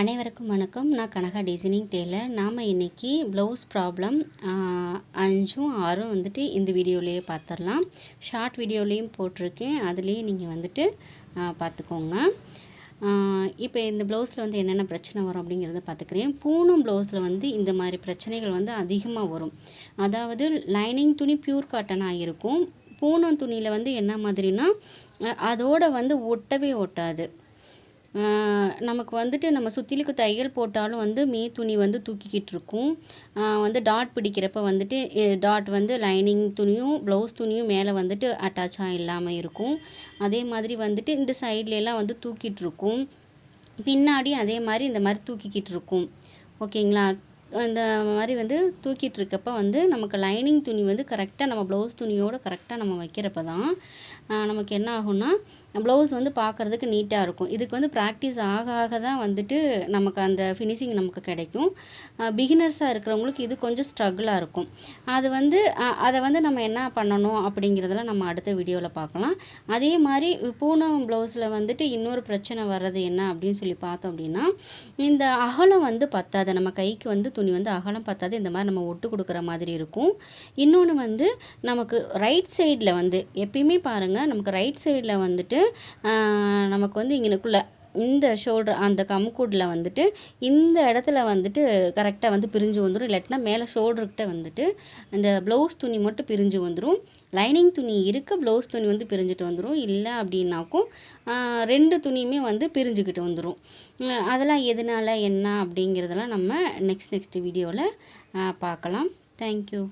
அனைவருக்கும் வணக்கம். நான் கனகா டிசைனிங் டெய்லர் நாம் இன்றைக்கி ப்ளவுஸ் ப்ராப்ளம் அஞ்சும் ஆறும் வந்துட்டு இந்த வீடியோலேயே பார்த்துடலாம் ஷார்ட் வீடியோலேயும் போட்டிருக்கேன். அதுலேயே நீங்கள் வந்துட்டு பார்த்துக்கோங்க இப்போ இந்த ப்ளவுஸில் வந்து என்னென்ன பிரச்சனை வரும் அப்படிங்கிறத பார்த்துக்கிறேன் பூனம் ப்ளவுஸில் வந்து இந்த மாதிரி பிரச்சனைகள் வந்து அதிகமாக வரும். அதாவது லைனிங் துணி பியூர் காட்டனாக இருக்கும். பூனம் துணியில் வந்து என்ன மாதிரினா அதோடு அதோட வந்து ஒட்டவே ஒட்டாது. நமக்கு வந்துட்டு நம்ம சுத்திலுக்கு தையல் போட்டாலும் வந்து மே துணி வந்து தூக்கிக்கிட்டு இருக்கும். வந்து டாட் பிடிக்கிறப்ப வந்துட்டு டாட் வந்து லைனிங் துணியும் ப்ளவுஸ் துணியும் மேலே வந்துட்டு அட்டாச்சாக இல்லாமல் இருக்கும். அதே மாதிரி வந்துட்டு இந்த சைட்லலாம் வந்து தூக்கிட்டு இருக்கும். பின்னாடி அதே மாதிரி இந்த மாதிரி தூக்கிக்கிட்டு இருக்கும். ஓகேங்களா? இந்த மாதிரி வந்து தூக்கிட்டு இருக்கப்ப வந்து நமக்கு லைனிங் துணி வந்து கரெக்டாக நம்ம ப்ளவுஸ் துணியோடு கரெக்டாக நம்ம வைக்கிறப்ப தான் நமக்கு என்ன ஆகும்னா ப்ளவுஸ் வந்து பார்க்குறதுக்கு நீட்டாக இருக்கும். இதுக்கு வந்து ப்ராக்டிஸ் ஆக ஆக தான் வந்துட்டு நமக்கு அந்த ஃபினிஷிங் நமக்கு கிடைக்கும். பிகினர்ஸாக இருக்கிறவங்களுக்கு இது கொஞ்சம் ஸ்ட்ரகிளாக இருக்கும். அது வந்து அதை வந்து நம்ம என்ன பண்ணணும் அப்படிங்கிறதெல்லாம் நம்ம அடுத்த வீடியோவில் பார்க்கலாம். அதே மாதிரி பூனம் ப்ளவுஸில் வந்துட்டு இன்னொரு பிரச்சனை வர்றது என்ன அப்படின்னு சொல்லி பார்த்தோம் அப்படின்னா இந்த அகலம் வந்து பத்தாது. நம்ம கைக்கு வந்து துணி வந்து அகலம் பத்தாது இந்த மாதிரி நம்ம ஒட்டு கொடுக்குற மாதிரி இருக்கும். இன்னொன்று வந்து நமக்கு ரைட் சைடில் வந்து எப்பயுமே பாருங்கள் நமக்கு ரைட் சைடில் வந்துட்டு நமக்கு வந்து இங்கனுக்குள்ளே இந்த ஷோல்டர் அந்த கம்கூடில் வந்துட்டு இந்த இடத்துல வந்துட்டு கரெக்டாக வந்து பிரிஞ்சு வந்துடும் இல்லாட்டினா மேலே ஷோல்டர்கிட்ட வந்துட்டு இந்த ப்ளவுஸ் துணி மட்டும் பிரிஞ்சு வந்துடும் லைனிங் துணி இருக்க ப்ளவுஸ் துணி வந்து பிரிஞ்சுட்டு வந்துடும் இல்லை அப்படின்னாக்கும் ரெண்டு துணியுமே வந்து பிரிஞ்சுக்கிட்டு வந்துடும் அதெல்லாம் எதனால் என்ன அப்படிங்கிறதெல்லாம் நம்ம நெக்ஸ்ட் நெக்ஸ்ட் வீடியோவில் பார்க்கலாம். தேங்க்யூ